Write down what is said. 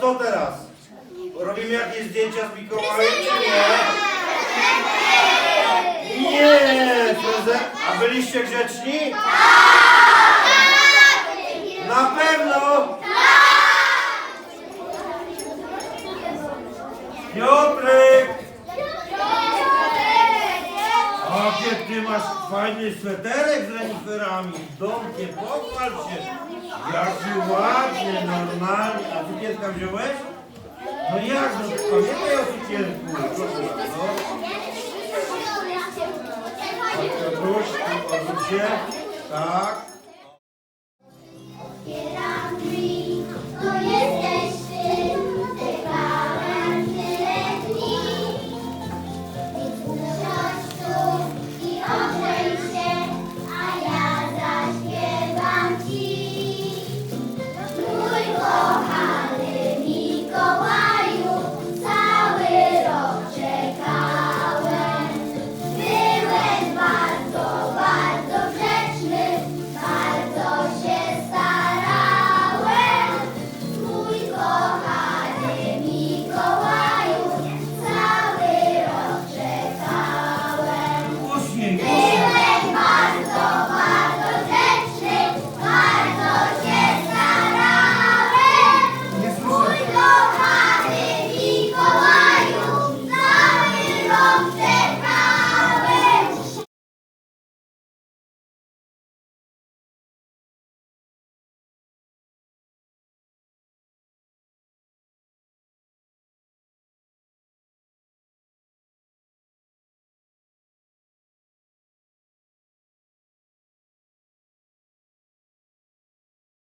teraz? Robimy jakieś zdjęcia z Mikołajem, czy nie? Nie! Prezent. A byliście grzeczni? Na pewno! Jakie ty masz fajny sweterek z reniferami, domkiem, pochwal się. Jaki ładny, normalnie. A cukierka wziąłeś? No jak, no pamiętaj o cukierku. Proszę bardzo. Odwróć się. Tak.